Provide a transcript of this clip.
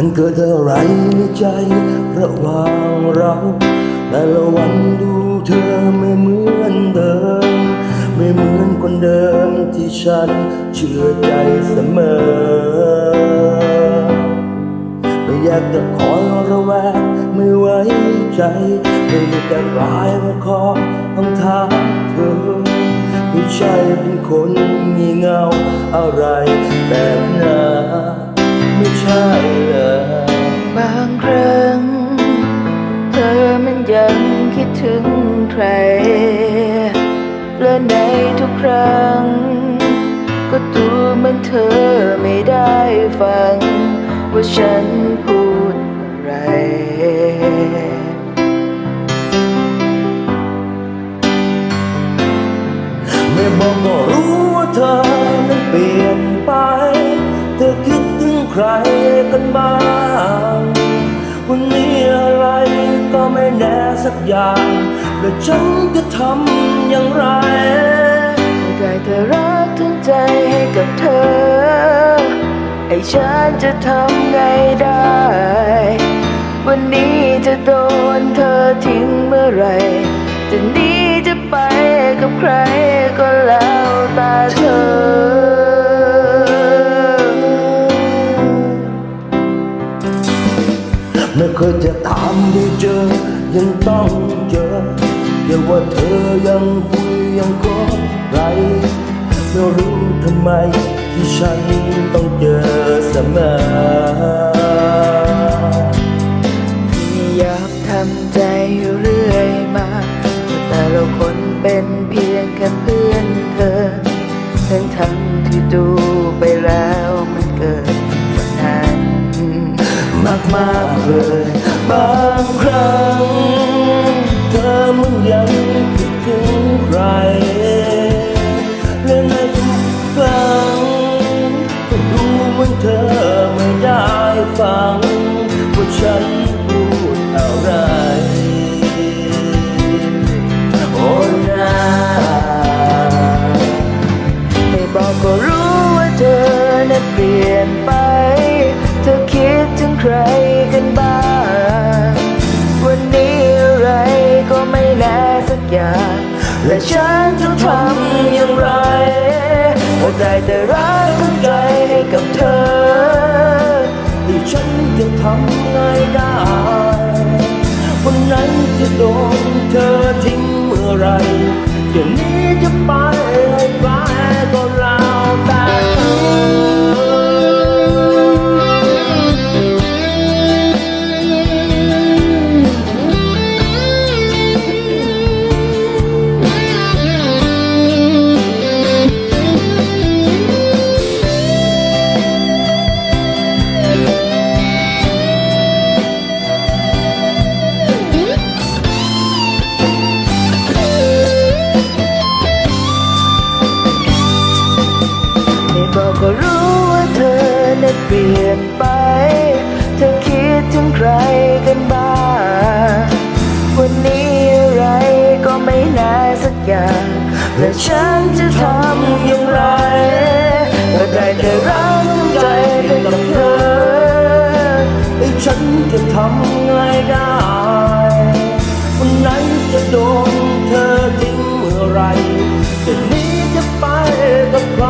มันเกิดอะไรในใจระหว่างเรา แต่ละวันดูเธอไม่เหมือนเดิม ไม่เหมือนคนเดิมที่ฉันเชื่อใจเสมอ ไม่อยากจะคอยระแวงไม่ไว้ใจไม่อยากจะรายมาขอต้องถามเธอไม่ใช่เป็นคนงี่เงาอะไรแบบนั้น ร และในทุกครั้ง ก็ดูเหมันเธอไม่ได้ฟัง ว่าฉันพูดอะไรไม่บอกก็รู้ว่าเธอนั้นเปลี่ยนไป เธอคิดถึงใครกันบ้าง สักอย่างและฉันจะทำอย่างไรได้แต่รักทั้งใจให้กับเธอ ไอ้ฉันจะทำไงได้ วันนี้จะโดนเธอทิ้งเมื่อไรจะหนีจะไปกับใครก็แล้วแตาเธอไม่เคยจะตามได้เจอ ยังต้องเจออย่าว่าเธอยังคุยยังคบใครไม่รู้ทำไมที่ฉันต้องเจอเสมอที่อยากทำใจอยู่เรื่อยมา แต่เราคนเป็นเพียงแค่เพื่อนเธอ ทั้งทั้งที่ดูไปแล้วมันเกิดวันนั้นมากมากเลยบา อย่างและฉันจะทำอย่างไรก็ได้แต่รักทั้งใจให้กับเธอที่ฉันจะทำไงได้ วันนั้นจะโดนเธอทิ้งเมื่อไรจะหนี้จะไป อย่าง และฉันจะทำอย่างไรก็ได้แต่รักใจให้กับเธอไอ้ฉันจะทำไงได้วันนั้นจะโดนเธอทิ้งเมื่อไรจะนี้จะไปกับใคร